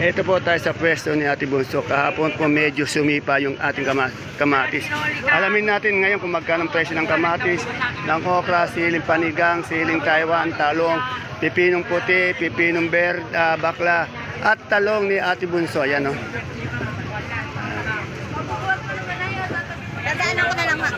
Ito po tayo sa pwesto ni Ate Bunso. Kahapon po medyo sumipa yung ating kama- kamatis. Alamin natin ngayon kung magkano ang presyo ng kamatis, ng okra, siling panigang, siling Taiwan, talong, pipinong puti, pipinong ber, ah, bakla, at talong ni Ate Bunso. Ayan o. Dadaanan ko na lang ha.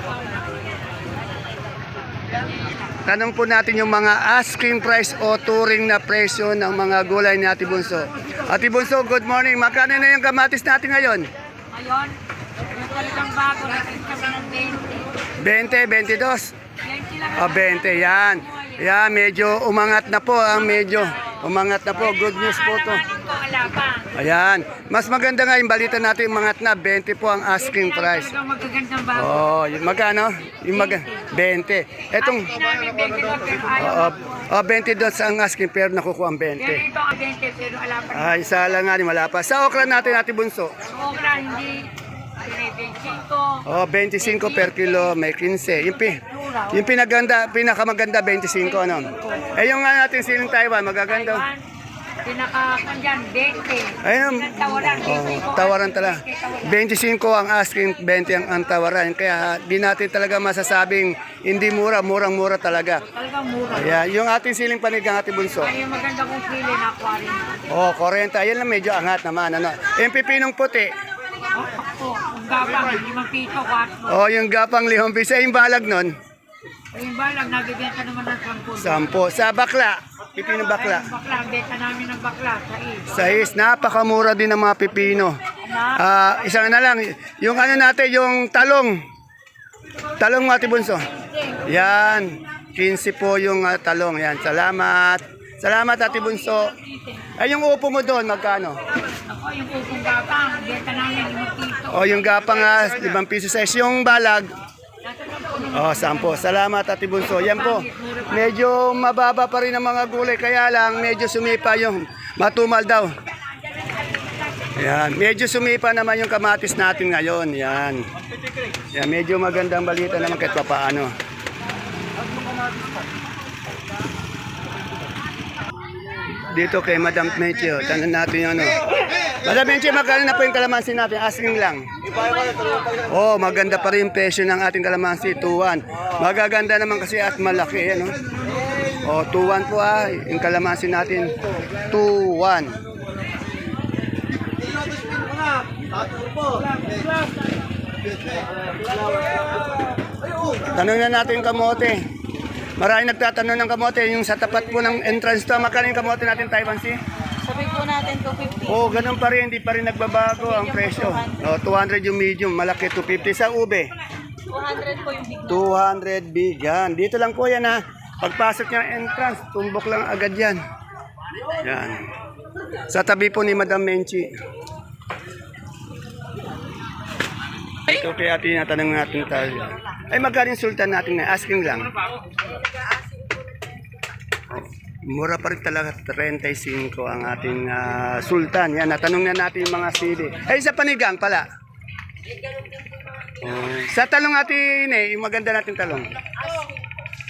Tanong po natin yung mga asking price o touring na presyo ng mga gulay ni Ate Bunso. Ate Bunso, good morning. Magkano na yung kamatis natin ngayon? Ngayon, yung talagang bago, nakita kami ng 20, 22? 20. 20 lang. O, 20, yan. Yan, medyo umangat na po. Ang medyo umangat na po. Good news po to. Wala. Ayan. Mas maganda nga yung balita natin, umangat na. 20 po ang asking price. Oh, yung magkano? Yung mag 20. Etong Ay, namin 20 lang, pero ayaw. oh, oh, 20 dots ang asking pero nakukuha ang 20. Yan ito ang 20, pero wala pa. Ay, isa lang nga, wala pa. Sa okra natin, Ate Bunso. Okra, hindi. Pinay 25. Oh, 25 per kilo, may 15. Yung, pi, yung pinaganda, pinakamaganda 25 ano. Eh yung nga natin siling Taiwan, magaganda. Taiwan, pinaka-kandyan, 20. Ayun, Tawaran, oh, tawaran talaga. 25 ang asking, 20 ang, ang tawaran. Kaya di natin talaga masasabing hindi mura, murang-mura talaga. Talagang mura. Ayan, yung ating siling panigang ate bunso. Ay, yung maganda kong sili na aquarium. Oh, 40. Ayan lang medyo angat naman. Ano. Yung pipinong puti. Oh, ako, ang gabang, limang pito, kwatro. Oh, yung gapang lihong piso. Eh, Yung balag nun. Ayun ba lang, nabibenta naman ng 10. Sampo. Sa bakla. Pipinong bakla. Bakla, ang benta namin ng bakla, sa is. Sa is, napakamura din ng mga pipino. Ah, isang na lang, yung ano natin, yung talong. Talong Ate Bunso. Yan. 15 po yung ah, talong. Yan. Salamat. Salamat Ate Bunso. Ay, yung upo mo doon, magkano? Ako, yung upong gapang, ang benta namin limang pito. O, yung gapang nga, 5 piso size. Yung balag, Oh, sampo. Salamat, Ate Bunso. Yan po. Medyo mababa pa rin ang mga gulay. Kaya lang, medyo sumipa yung matumal daw. Yan. Medyo sumipa naman yung kamatis natin ngayon. Yan. Yan. Medyo magandang balita naman kahit papaano. Dito kay Madam Menchio. Tanong natin yung ano. Madam Menchio, magkano na po yung kalamansi natin? Asking lang. Oh, maganda pa rin presyo ng ating kalamansi, 2-1. Magaganda naman kasi at malaki, ano? Oh, 2-1 po ah, yung kalamansi natin, 2-1. Tanong na natin yung kamote. Maraming nagtatanong ng kamote, yung sa tapat po ng entrance to, magkano kamote natin, Taiwan Sea? Po natin 250. Oo, oh, ganun pa rin, hindi pa rin nagbabago ang presyo. Oh, 200 yung medium, malaki 250 sa ube. 200 po yung big 200 big yan. Dito lang po yan ha. Pagpasok niya entrance, tumbok lang agad yan. Yan. Sa tabi po ni Madam Menchi. Ito kaya tinatanong natin tayo. Ay magkano sultan natin na asking lang. Mura pa rin talaga 35 ang ating ah, sultan. Yan, natanong na natin yung mga sili. Ay, sa panigang pala. Oh, sa talong natin eh, yung maganda natin talong.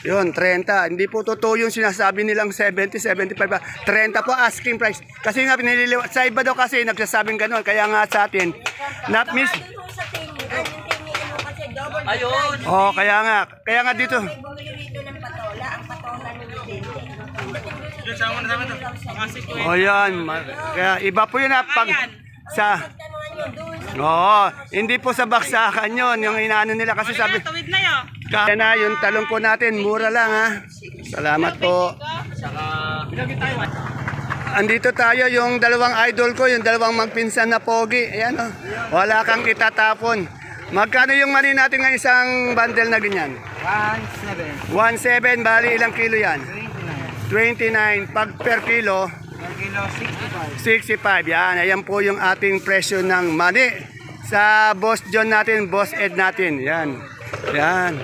Yun, 30. Hindi po totoo yung sinasabi nilang 70, 75. ba. 30 po asking price. Kasi nga pinililiwa. Sa iba daw kasi nagsasabing ganun. Kaya nga sa atin, not miss. Ayun. Oh, kaya nga. Kaya nga dito. Oh, yan. Kaya iba po yun ha. Pag sa... Oo, hindi po sa baksakan yun. Yung inaano nila kasi sabi... Tawid na yun. Kaya na, yung talong po natin, mura lang ha. Salamat po. Andito tayo, yung dalawang idol ko, yung dalawang magpinsan na pogi. Ayan o, wala kang itatapon. Magkano yung mani natin ng isang bundle na ganyan? 1.7. 1.7, bali ilang kilo yan? 29. 29. Pag per kilo, Per kilo, 65. 65. Yan, ayan po yung ating presyo ng mani. Sa Boss John natin, Boss Ed natin. Yan. Yan.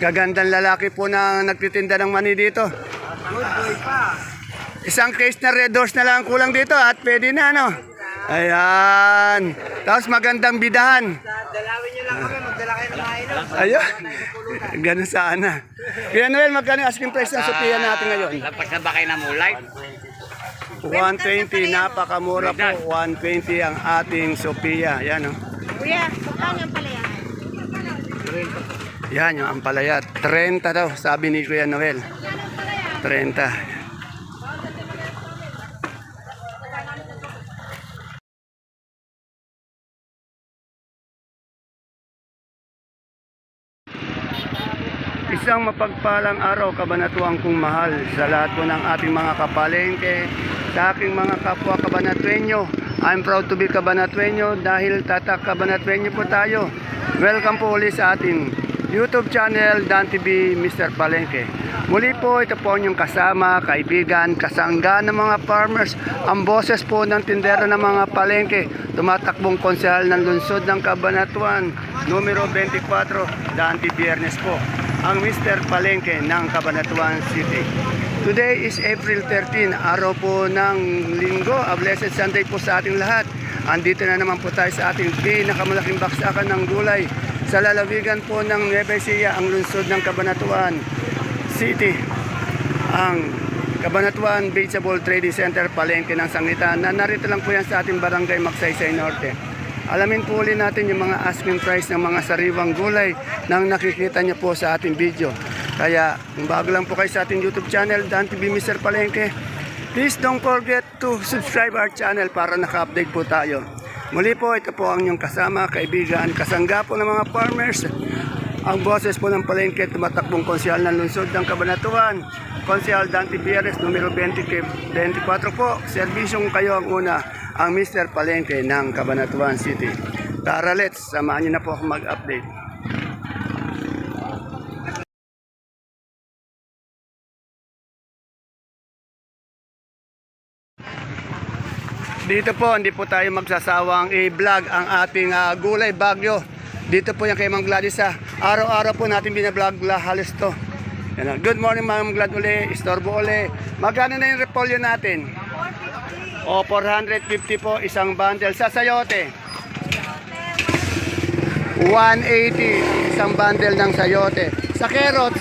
Gagandang lalaki po na nagtitinda ng mani dito. Good boy pa. Isang case na red horse na lang ang kulang dito at pwede na, no? Ayan. Tapos magandang bidahan. Dalawin nyo lang kami, magdala kayo ng mailog. Ayun. Ganun sana. Kaya Noel, magkano yung asking price ng Sophia natin ngayon? Pagkabakay na mulay, 120, napakamura po. 120 ang ating Sophia. Yan, oh. Kuya, saan yung pala yan? Yan, yung ampalaya. 30 daw, sabi ni Kuya Noel. 30. Isang mapagpalang araw, kabanatuang kong mahal sa lahat po ng ating mga kapalengke, sa aking mga kapwa kabanatuenyo. I'm proud to be kabanatuenyo dahil tatak kabanatuenyo po tayo. Welcome po ulit sa ating YouTube channel, Dan TV Mr. Palengke. Muli po, ito po yung kasama, kaibigan, kasangga ng mga farmers, ang boses po ng tindero ng mga palengke, tumatakbong konsehal ng lungsod ng Kabanatuan, numero 24, Dante Biernes po, ang Mr. Palengke ng Cabanatuan City. Today is April 13, araw po ng linggo, a blessed Sunday po sa ating lahat. Andito na naman po tayo sa ating pinakamalaking baksakan ng gulay sa lalawigan po ng Nueva Ecija, ang lungsod ng Cabanatuan City. Ang Cabanatuan Vegetable Trading Center, palengke ng Sangitan, na narito lang po yan sa ating barangay Magsaysay Norte. Alamin po ulit natin yung mga asking price ng mga sariwang gulay nang nakikita niyo po sa ating video. Kaya kung bago lang po kayo sa ating YouTube channel, Dan TV Mr. Palengke, please don't forget to subscribe our channel para naka-update po tayo. Muli po, ito po ang inyong kasama, kaibigan, kasangga po ng mga farmers. Ang boses po ng palengke, tumatakbong konsyal ng lungsod ng Kabanatuan. Konsyal Dante Pierres, numero 20, 24 po. Serbisyong kayo ang una, ang Mr. Palengke ng Kabanatuan City. Tara, let's, samahan niyo na po ako mag-update. Dito po, hindi po tayo magsasawang i-vlog ang ating ah, gulay bagyo. Dito po yung kay Ma'am Gladys sa araw-araw po natin binablog la halos to. Yan, ah. Good morning Ma'am Glad uli, istorbo uli. Magkano na yung repolyo natin? O 450 po isang bundle sa sayote. 180 isang bundle ng sayote. Sa carrots,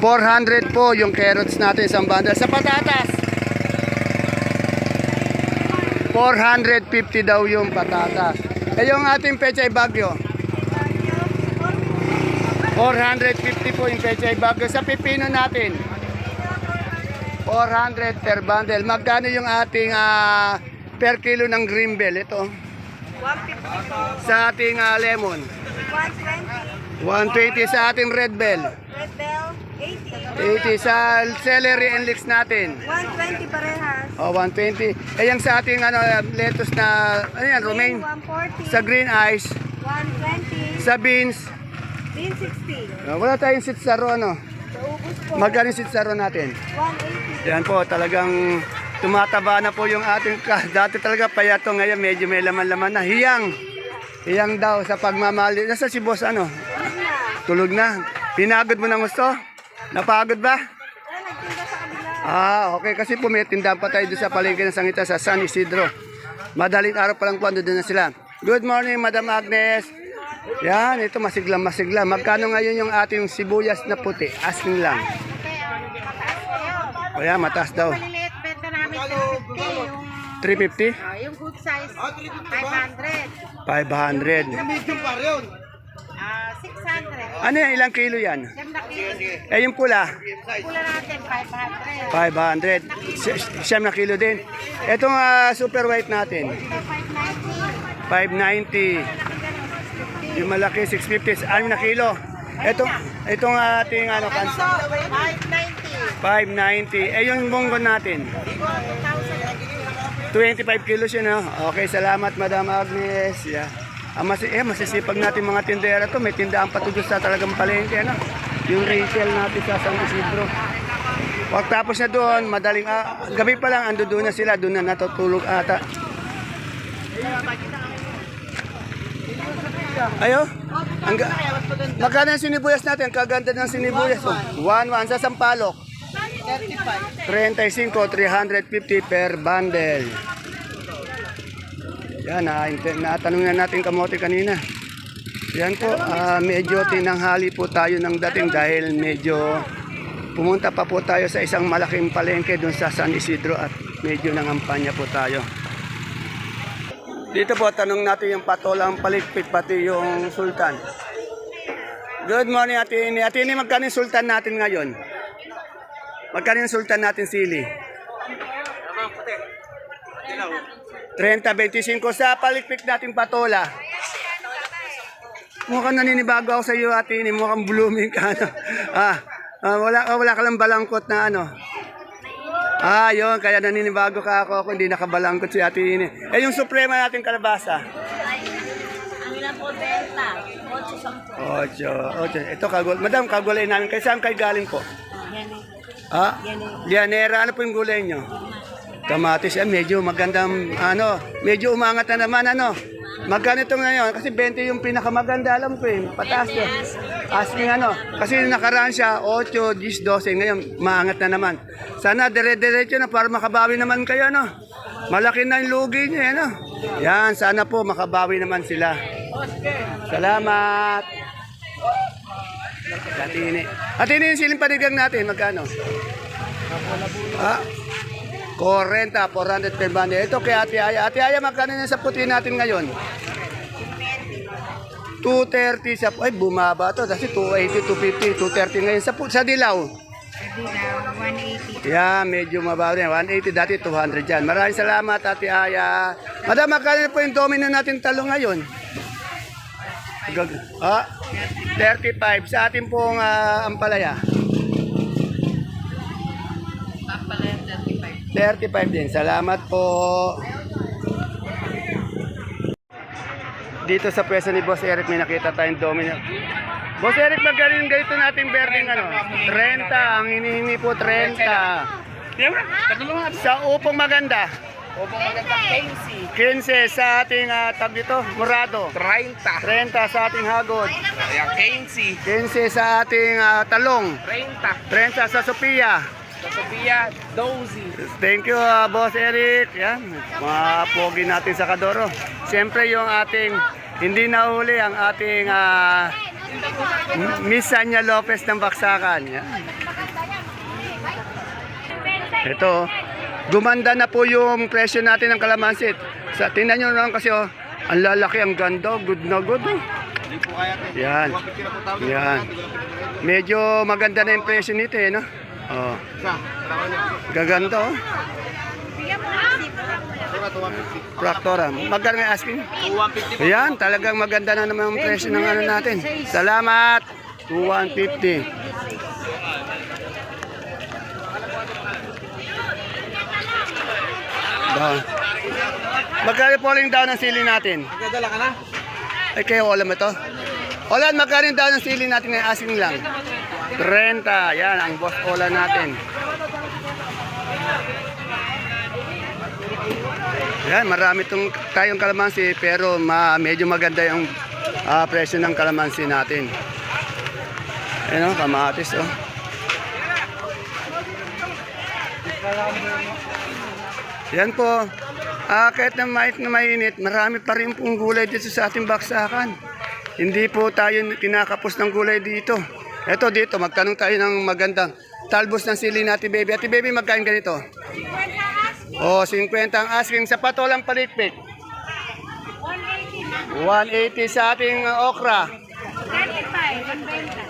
400 po yung carrots natin isang bundle. Sa patatas, 450 daw yung patatas. Eh yung ating pechay bagyo, 450 po yung pechay bagyo. Sa pipino natin, 400 per bundle. Magkano yung ating ah, per kilo ng green bell? Ito. 150 po. Sa ating ah, lemon, 120. 120 sa ating red bell. Red bell, 80. 80 sa celery and leeks natin. 120 parehas. O, 120. Eh, yung sa ating ano, lettuce na, ano yan, romaine. 140. Sa green eyes, 120. sa beans. Bean 60. Oh, wala tayong sitsaro, ano. Magkano yung sitsaro natin? 180. Yan po, talagang tumataba na po yung ating ka. Dati talaga payato ngayon, medyo may laman-laman na. Hiyang. Hiyang daw sa pagmamali. Nasa si boss, ano? Tulog na. Pinagod mo ng gusto? Napagod ba? Ah, okay. Kasi po may tindahan pa tayo sa palengke ng Sangita sa San Isidro. Madaling araw pa lang po, doon na sila. Good morning, Madam Agnes. Yan, ito masigla, masigla. Magkano ngayon yung ating sibuyas na puti? Asking lang. O yan, mataas daw. Maliliit, benta namin 250. Yung, 350? ah, yung good size, 500. 500. Ah, 600. Ano yan? Ilang kilo yan? Eh, yung pula? Pula natin, 500. 500. Si- Siyam na kilo din. Itong ah, super white natin? Ito, 590. 590. Yung malaki, 650. Ano na kilo? Itong, itong ating ano, kansa. 590. 590. Eh, yung munggo natin? 25 kilos yun, no? Okay, salamat, Madam Agnes. Yeah. Ah, mas, eh, masisipag natin mga tindera to. May tindahan pa to doon sa talagang palengke, ano? Yung retail natin sa San Isidro. Pagtapos na doon, madaling, ah, gabi pa lang, ando doon na sila, doon na natutulog ata. Ayo. Ang Magkano yung sinibuyas natin? Kaganda ng sinibuyas. Oh. 1-1 sa Sampalok. 35, 350 per bundle. Yan, na, natanong na natin kamote kanina. Yan po, ah, medyo tinanghali po tayo ng dating dahil medyo pumunta pa po tayo sa isang malaking palengke dun sa San Isidro at medyo nangampanya po tayo. Dito po, tanong natin yung patolang palikpik pati yung sultan. Good morning, Ate Ini. Ate Ini, magkano yung sultan natin ngayon? Magkano yung sultan natin sili? 30-25 sa palikpik natin patola. Mukhang naninibago ako sa iyo, Ate Ini. Mukhang blooming ka. Ano? Ah, ah, wala, ah, wala ka lang balangkot na ano. Ah, yun. Kaya naninibago ka ako kung hindi nakabalangkot si Ate Ini. Eh, yung suprema natin kalabasa. Ang ilan po benta? 8 Ocho, ocho. Ito kagul. Madam, kagulay namin. Kaya saan kayo galing po? Ha? Lianera. Ano po yung gulay nyo? Kamatis. Eh, medyo magandang, ano, medyo umangat na naman, ano. Magkano ito ngayon? Kasi 20 yung pinakamaganda, alam ko eh. Pataas ko. Asking ano. Kasi nakaraan siya, 8, 10, 12. Ngayon, maangat na naman. Sana dire-diretso na para makabawi naman kayo, ano. Malaki na yung lugi niyo, ano. Yan, sana po makabawi naman sila. Salamat. Atini. Atini yung siling panigang natin, magkano? Ah, 40, 400 per. Ito kay Ate Aya. Ate Aya, magkano na sa puti natin ngayon? 230 sa... Ay, bumaba to. Kasi 280, 250, 230 ngayon. Sa, sa dilaw? Dilaw, 180. Yeah, medyo mababa rin. 180 dati, 200 dyan. Maraming salamat, Ate Aya. Madam, magkano po yung domino natin talo ngayon? Gag- Ah, 35 sa ating pong ah, ampalaya. 35 din. Salamat po. Dito sa pwesto ni Boss Eric may nakita tayong domino. Boss Eric, magaling ganito nating berding ano? 30. Ang hinihingi po 30. Sa upong maganda. Opo maganda 15. 15 sa ating uh, tag dito, murado. 30. 30 sa ating hagod. Ayan, 15. 15 sa ating ah, talong. 30. 30 sa Sophia. Sophia, 12. Thank you, ah, Boss Eric. Yan, mga pogi natin sa Kadoro. Siyempre yung ating, hindi nahuli ang ating uh, Miss Sanya Lopez ng Baksakan. Yan. Ito, gumanda na po yung presyo natin ng kalamansit. Sa, tingnan nyo lang kasi, oh, ang lalaki, ang ganda, good na good. Oh. Yan. Yan. Medyo maganda na yung presyo nito eh, no? Oh. Gaganda, oh. Traktora. Magkano may asking? 250 Ayan, talagang maganda na naman ang presyo ng ano natin. Salamat! 250. Down. Magkano falling down ang sili natin? Nagdala ka na? Ay, kayo alam mo ito? Olan, magkano down ang sili natin ngayon? Asking lang. 30. Yan, ang boss Ola natin. Yan, marami tong tayong kalamansi pero ma, medyo maganda yung ah, presyo ng kalamansi natin. Ayan o, kamatis o. Yan po. Ah, kahit na mainit na mainit, marami pa rin pong gulay dito sa ating baksakan. Hindi po tayo kinakapos ng gulay dito. Eto dito, magtanong tayo ng magandang talbos ng sili natin, baby. Ate baby, magkain ganito? Oh, 50 ang asking sa patolang palikpik. 180 sa ating okra. 35, ang benta.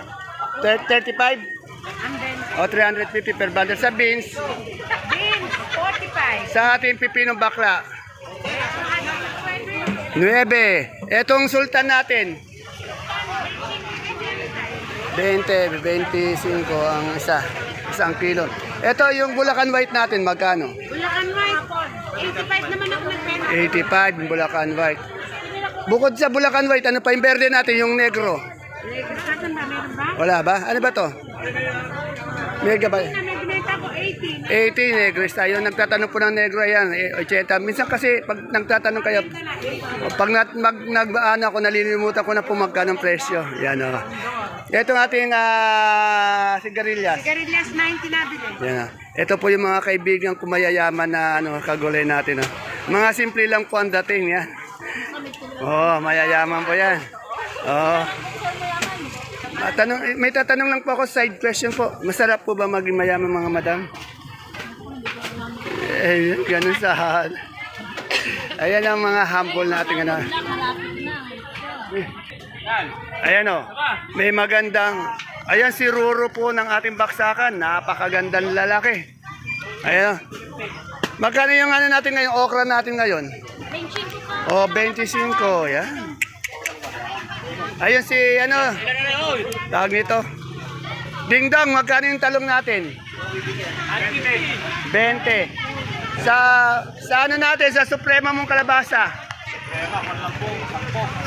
35 Ang benta. o 350 per bundle sa beans. Beans, 45. Sa ating pipinong bakla. 9. Etong sultan natin. 20, 25 ang isa. Isang kilo. Ito yung Bulacan White natin, magkano? Bulacan White, 85 naman ako nagbenta. 85 yung Bulacan White. Bukod sa Bulacan White, ano pa yung verde natin, yung negro? Saan ba? Meron ba? Wala ba? Ano ba to? Mega ba? Na may binenta ko 80. 80 negros tayo. Nagtatanong po ng negro yan, eh, 80. Minsan kasi pag nagtatanong kayo, pag nag, mag, nag ano ako, nalilimutan ko na po magkano presyo. Yan o. Ito ang ating ah, sigarilyas. Garillas 90 nabili. Yan o. Ito po yung mga kaibigan ko mayayaman na ano, kagulay natin. O. Mga simple lang po ang dating yan. Oh, mayayaman po yan. Oh. Ah, tanong, may tatanong lang po ako, side question po. Masarap po ba maging mayaman mga madam? Eh, ganun sa Ayan ang mga humble natin. Ano. Ayan o, may magandang, ayan si Ruro po ng ating baksakan, napakagandang lalaki. Ayan o. Magkano yung ano natin ngayon, okra natin ngayon? O, 25, yan. Ayun si, ano, tawag nito. Ding Dong, magkano yung talong natin? 20. Sa, sa ano natin, sa Suprema mong kalabasa?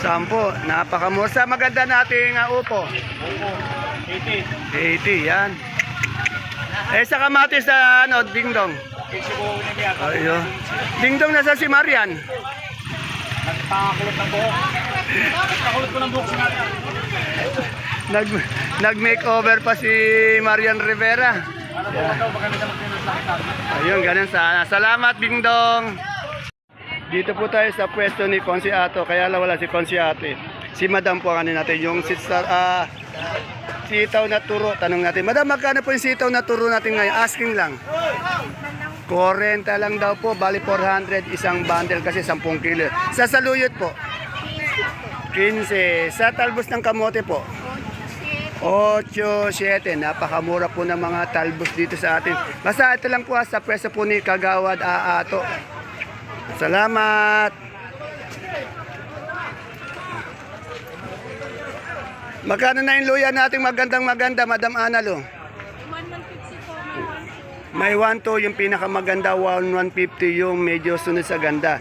Sampo. Napakamura. Sa maganda nating uh, upo? 80. 80, yan. Eh, sa kamatis sa ano, Ding Dong? Ayun. Ding Dong, nasa si Marian? Nag nag-makeover pa si Marian Rivera. Ayun, ganun sana. Salamat, Bingdong. Dito po tayo sa pwesto ni Consiato. Kaya lang wala si Consiate. Si Madam po ang natin. Yung si, ah, sitaw na turo. Tanong natin. Madam, magkano po yung sitaw na turo natin ngayon? Asking lang. 40 lang daw po. Bali 400 isang bundle kasi 10 kilo. Sa saluyot po. 15. Sa talbos ng kamote po. 8, 7. Napakamura po ng mga talbos dito sa atin. Basta ito lang po ah, sa pwesto po ni Kagawad Aato. Salamat. Magkano na yung luya nating magandang maganda, Madam Analo? May 1 to yung pinakamaganda, 1 150 yung medyo sunod sa ganda.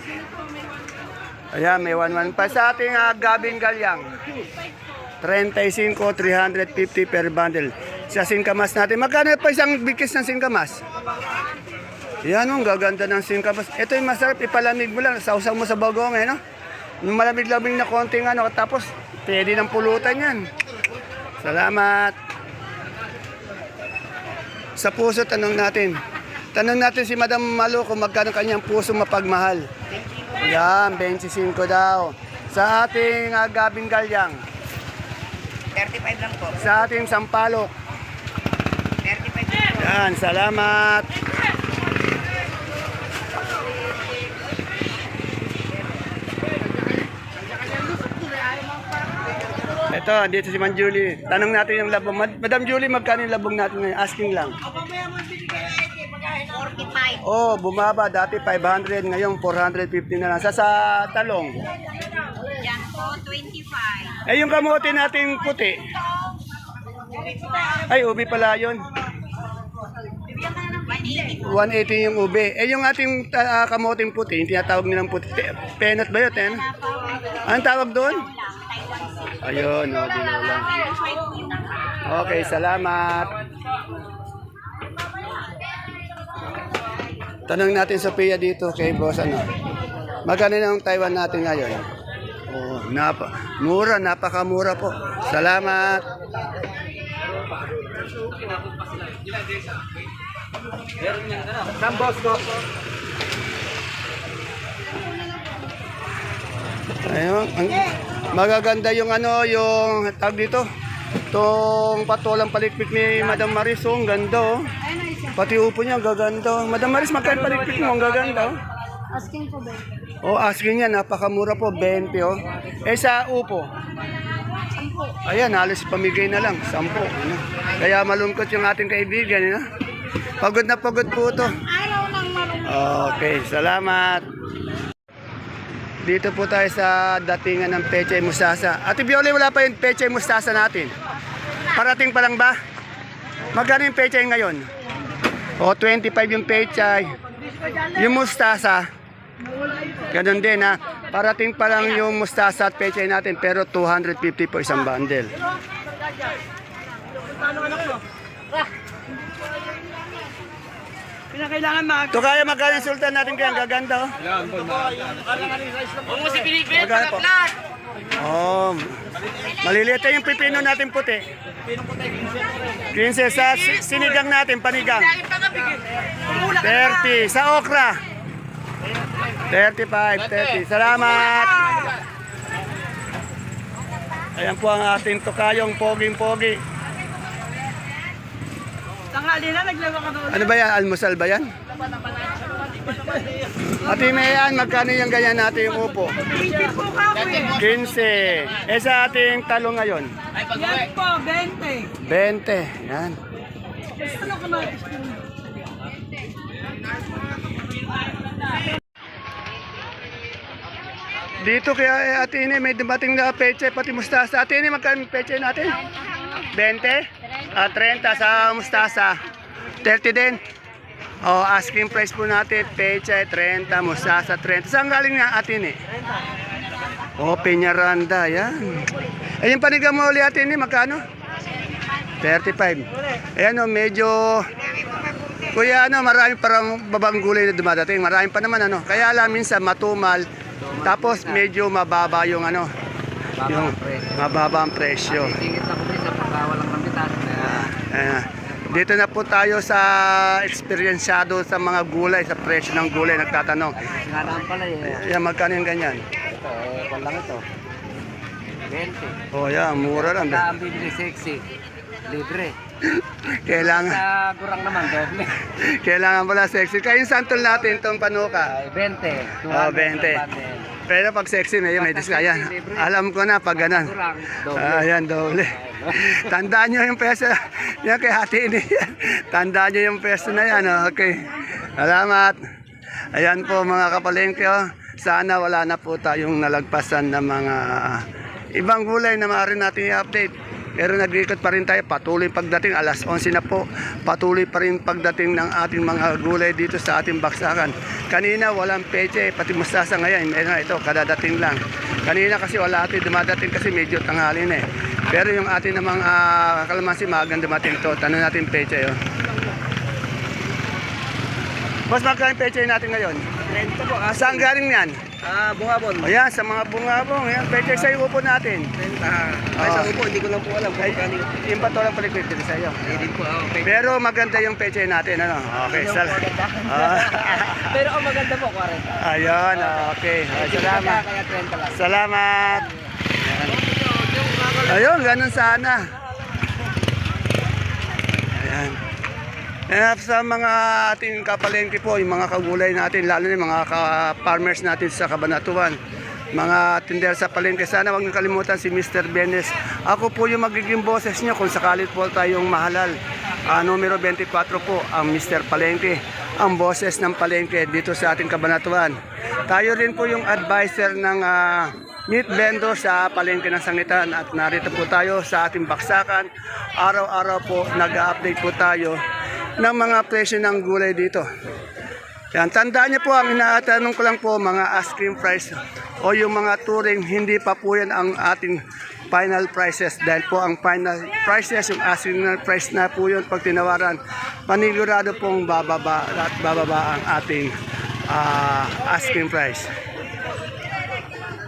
Ayan, may 1 1 pa sa ating uh, gabing galyang. 35, 350 per bundle. Sa singkamas natin. Magkano pa isang bikis ng singkamas? Yan ang gaganda ng singkamas. Ito yung masarap, ipalamig mo lang. Sausaw mo sa bagong, eh, no? Yung malamig-lamig na konting ano, tapos pwede ng pulutan yan. Salamat. Sa puso, tanong natin. Tanong natin si Madam Malo kung magkano kanyang puso mapagmahal. Yan, 25 daw. Sa ating uh, gabing galyang. 35 lang po. Sa ating sampalok. 35 lang po. Yan, salamat. Ito, dito si Man Julie. Tanong natin yung labong. Mad- Madam Julie, magkano yung labong natin ngayon? Asking lang. 45. Oh, bumaba. Dati 500, ngayon 450 na lang. Sa, sa talong. Yan po, 25. Eh, yung kamote nating puti. Ay, ubi pala yun. 180 po. 180 yung ube. Eh, yung ating ah, kamoting puti, yung tinatawag nilang puti. Pe- Penat ba yun, ten? Anong tawag doon? Ayun, no, dilaw lang. Okay, salamat. Tanong natin Sophia dito kay boss ano. Magkano na ang Taiwan natin ngayon? Oh, napa, mura, napakamura po. Salamat. Ayun, ang, magaganda yung ano, yung tag dito. Tong patulang palikpik ni Madam Maris, oh, ang ganda oh. Pati upo niya, ang gaganda. oh. Madam Maris, magkano palikpik mo? Ang gaganda oh. Asking po ba? Oh, asking niya, napakamura po, 20 oh. Eh sa upo? Ayan, halos pamigay na lang, 10. Ano? Kaya malungkot yung ating kaibigan, ano? Pagod na pagod po to. Araw ng marunong. Okay, salamat. Dito po tayo sa datingan ng Peche Mustasa. Ate Bioli, wala pa yung Peche Mustasa natin. Parating pa lang ba? Magkano yung Peche ngayon? O, 25 yung Peche. Yung Mustasa, ganun din ha. Parating pa lang yung Mustasa at Peche natin, pero 250 po isang bundle. Pinakailangan mag... To kaya magkano yung sultan natin kaya ang gaganda oh. Huwag mo si Pinipin, Magkano po? palaplat! Oh, maliliit yung pipino natin puti. 15 sa si- sinigang natin, panigang. 30 sa okra. 35, 30. Salamat. Ayan po ang ating tokayong poging-pogi. Tanghali na, naglawa ka doon. Ano ba yan? Almusal ba yan? Ate Mayan, magkano yung ganyan natin yung upo? Hindi po ka, eh. 15. Eh sa ating talong ngayon? Yan po, 20. 20. Yan. Ano ka? Dito kaya eh, Ate Ine, may dumating na peche, pati mustasa. Ate Ine, magkano peche natin? 20? Ah, 30 sa mustasa. 30 din. Oh, asking price po natin, peche 30, mustasa 30. Saan galing nga Ate Ine? Oh, Peñaranda, yan. Ayun panigang mo ulit Ate Ine, magkano? 35. Ayan o, medyo... Kuya, ano, marami parang babang gulay na dumadating. Marami pa naman, ano. Kaya lang minsan matumal. Tapos medyo mababa yung ano. Yung mababa ang presyo. Tingit na ko sa pagkawalang. Ayan. Dito na po tayo sa eksperyensyado sa mga gulay, sa presyo ng gulay, nagtatanong. Sinadaan pala eh. Yan, magkano yung ganyan? Ito, eh, lang ito. 20. Oh, yan, mura lang. Sa ang bibili sexy. Libre. Kailangan, Sa gurang naman, doble. kailangan pala sexy. Kaya yung santol natin, itong panuka. Ay, 20. Oh, 20. Pero pag sexy, may may. Yan, alam ko na pag ganun. Ayan, doble. Tandaan nyo yung peso. Yan kay hati ini. Tandaan nyo yung peso na yan. oh. Okay. Salamat. Ayan po mga kapalengke. oh. Sana wala na po tayong nalagpasan ng mga ibang gulay na maaari natin i-update. Pero nag-record pa rin tayo, patuloy pagdating, alas 11 na po, patuloy pa rin pagdating ng ating mga gulay dito sa ating baksakan. Kanina walang peche, pati mustasa ngayon, meron ito, kadadating lang. Kanina kasi wala atin, dumadating kasi medyo tanghali na eh. Pero yung ating namang uh, kalamansi, maagang dumating to. Tanong natin peche yun. Boss, magkano yung peche natin ngayon? 30 po. Saan galing yan? Ah, bungabon. Ayan, sa mga bungabong. Ayan, peche sa upo natin. 30. Ay, sa upo, hindi ko lang po alam Ay, yung pa to lang pala dito sa iyo. Hindi po, okay. Pero maganda yung peche natin, ano? Okay, sal. Ah, Pero ang maganda po, 40. ayun, okay. Ay, salamat. Kaya 30 lang. Salamat. Ayun, ganun sana. Ayan, sa mga ating kapalengke po, yung mga kagulay natin, lalo na mga ka-farmers natin sa Kabanatuan, mga tinder sa palengke, sana huwag niyo kalimutan si Mr. Benes. Ako po yung magiging boses niyo kung sakalit po tayong mahalal. Ah, numero 24 po, ang Mr. Palengke, ang boses ng palengke dito sa ating Kabanatuan. Tayo rin po yung advisor ng ah, meat vendor sa palengke ng sangitan at narito po tayo sa ating baksakan. Araw-araw po nag-update po tayo ng mga presyo ng gulay dito. Yan, tandaan niyo po, ang inaatanong ko lang po mga asking price o yung mga touring, hindi pa po yan ang ating final prices dahil po ang final prices, yung asking price na po yun pag tinawaran, panigurado pong bababa at bababa ang ating ah, asking price.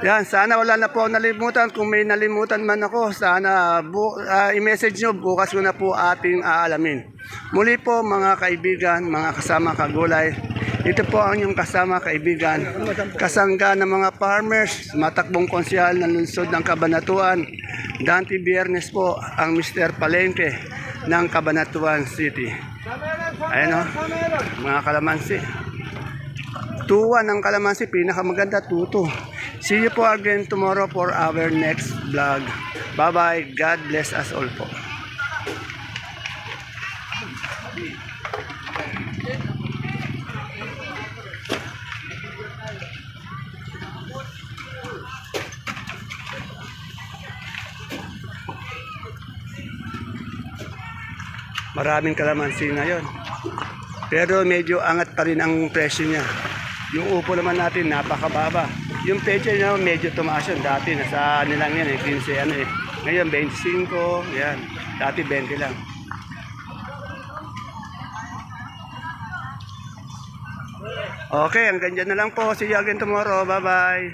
Yan, sana wala na po nalimutan. Kung may nalimutan man ako, sana bu- ah, i-message nyo, bukas ko na po ating aalamin. Muli po mga kaibigan, mga kasama kagulay, ito po ang inyong kasama kaibigan, kasangga ng mga farmers, matakbong konsyal ng lungsod ng Kabanatuan. Dante Biernes po ang Mr. Palengke ng Kabanatuan City. Ayan o, mga kalamansi. Tuwa ng kalamansi, pinakamaganda, tuto. See you po again tomorrow for our next vlog. Bye-bye. God bless us all po. Maraming kalamansi ngayon. Pero medyo angat pa rin ang presyo niya. Yung upo naman natin, napakababa. Yung peche niya, medyo tumaas yun. Dati, nasa ano lang yan eh, 15 ano eh. Ngayon, 25, yan. Dati, 20 lang. Okay, hanggang dyan na lang po. See you again tomorrow. Bye-bye.